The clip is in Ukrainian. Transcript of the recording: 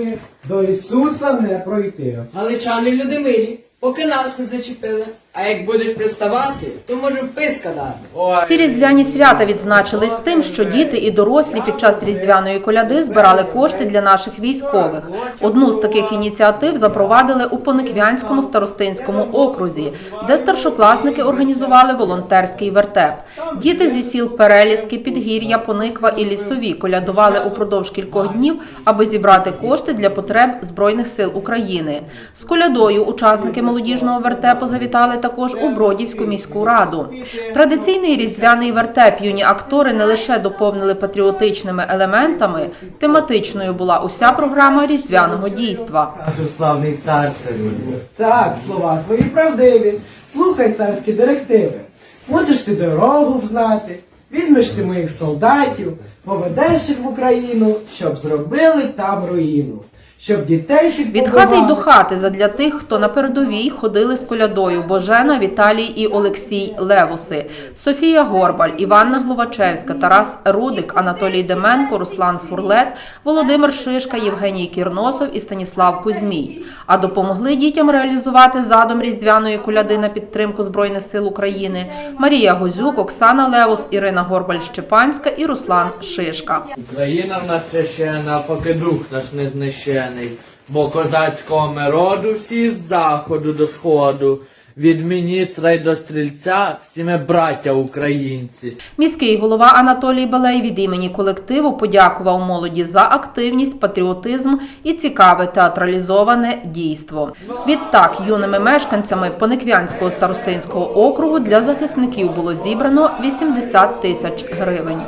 дороги до Ісуса не пройти. Галичани люди милі, поки нас не зачепили. А як будеш приставати, то може писка дати. Ці різдвяні свята відзначились тим, що діти і дорослі під час різдвяної коляди збирали кошти для наших військових. Одну з таких ініціатив запровадили у Пониквянському старостинському окрузі, де старшокласники організували волонтерський вертеп. Діти зі сіл Переліски, Підгір'я, Пониква і Лісові колядували упродовж кількох днів, аби зібрати кошти для потреб Збройних сил України. З колядою учасники молодіжного вертепу завітали також у Бродівську міську раду. Традиційний різдвяний вертеп юні актори не лише доповнили патріотичними елементами, тематичною була уся програма різдвяного дійства. Аж славний цар царює. Так, слова твої правдиві. Слухай царські директиви. Мусиш ти дорогу взнати, візьмеш ти моїх солдатів, поведеш їх в Україну, щоб зробили там руїну. Щоб дітей Від хати й до хати задля тих, хто на передовій ходили з колядою Божена, Віталій і Олексій Левуси, Софія Горбаль, Іванна Гловачевська, Тарас Рудик, Анатолій Деменко, Руслан Фурлет, Володимир Шишка, Євгеній Кірносов і Станіслав Кузьмій. А допомогли дітям реалізувати задум різдвяної коляди на підтримку Збройних сил України Марія Гозюк, Оксана Левус, Ірина Горбаль-Щепанська і Руслан Шишка. Україна в нас священа, поки дух наш не знищений, бо козацького роду всі з заходу до сходу, від міністра й до стрільця, всі ми браття українці. Міський голова Анатолій Балей від імені колективу подякував молоді за активність, патріотизм і цікаве театралізоване дійство. Відтак, юними мешканцями Пониквянського старостинського округу для захисників було зібрано 80 тисяч гривень.